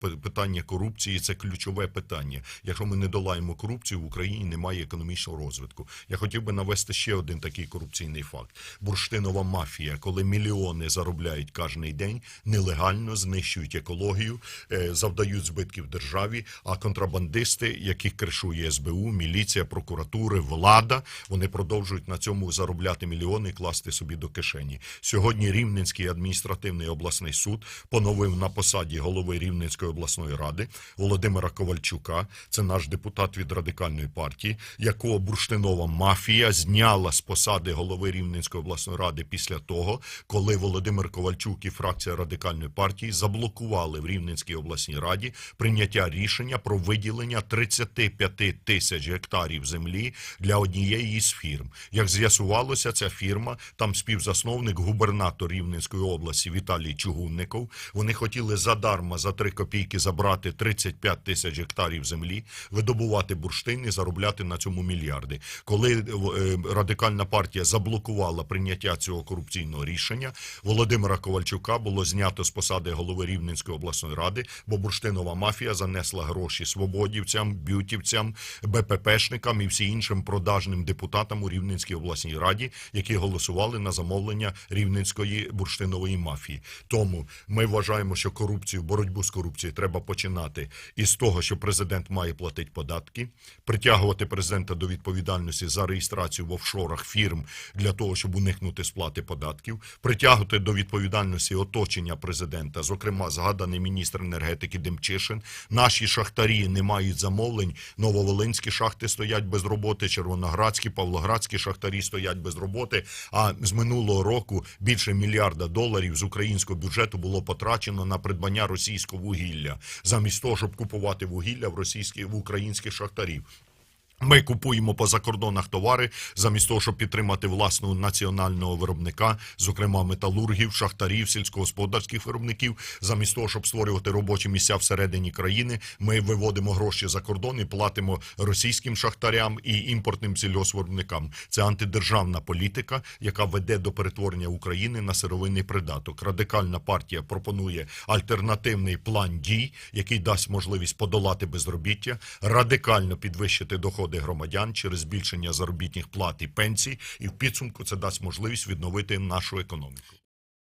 Питання корупції це ключове питання. Якщо ми не долаємо корупцію, в Україні немає економічного розвитку. Я хотів би навести ще один такий корупційний факт: бурштинова мафія, коли мільйони заробляють кожний день, нелегально знищують екологію, е, завдають збитків державі. А контрабандисти, яких кришує СБУ, міліція, прокуратури, влада, вони продовжують на цьому заробляти мільйони класти собі до кишені. Сьогодні Рівненський адміністративний обласний суд поновив на посаді голови Рівненської обласної ради Володимира Ковальчука. Це наш депутат від радикальної партії, якого бурштинова мафія зняла з посади голови Рівненської обласної ради після того, коли Володимир Ковальчук і фракція радикальної партії заблокували в Рівненській обласній раді прийняття рішення про виділення 35 тисяч гектарів землі для однієї із фірм. Як з'ясувалося, ця фірма там співзасновник губернатор Рівненської області Віталій Чугунников. Вони хотіли задарма за 3 копійки забрати 35 тисяч гектарів землі, видобувати бурштин і заробляти на цьому мільярди. Коли е, радикальна партія заблокувала прийняття цього корупційного рішення, Володимира Ковальчука було знято з посади голови Рівненської обласної ради, бо бурштинова мафія занесла гроші свободівцям, бютівцям, БППшникам і всі іншим продажним депутатам у Рівненській обласній раді, які голосували на замовлення Рівненської бурштинової мафії. Тому ми вважаємо, що корупцію, боротьбу з корупцією треба починати із того, що президент має платити податки, притягувати президента до відповідальності за реєстрацію в офшорах фірм для того, щоб уникнути сплати податків, притягувати до відповідальності оточення президента, зокрема згаданий міністр енергетики Демчишин. Наші шахтарі не мають замовлень. Нововолинські шахти стоять без роботи, червоноградські, павлоградські шахтарі стоять без роботи. А з минулого року більше мільярда доларів з українського бюджету було потрачено на придбання російського вугілля, замість того, щоб купувати вугілля в російських в українських шахтарів. Ми купуємо по закордонах товари замість того, щоб підтримати власного національного виробника, зокрема металургів, шахтарів, сільськогосподарських виробників. Замість того, щоб створювати робочі місця всередині країни, ми виводимо гроші за кордон і платимо російським шахтарям і імпортним сільгоспвиробникам. Це антидержавна політика, яка веде до перетворення України на сировинний придаток. Радикальна партія пропонує альтернативний план дій, який дасть можливість подолати безробіття, радикально підвищити доходи громадян через збільшення заробітних плат і пенсій, і в підсумку це дасть можливість відновити нашу економіку.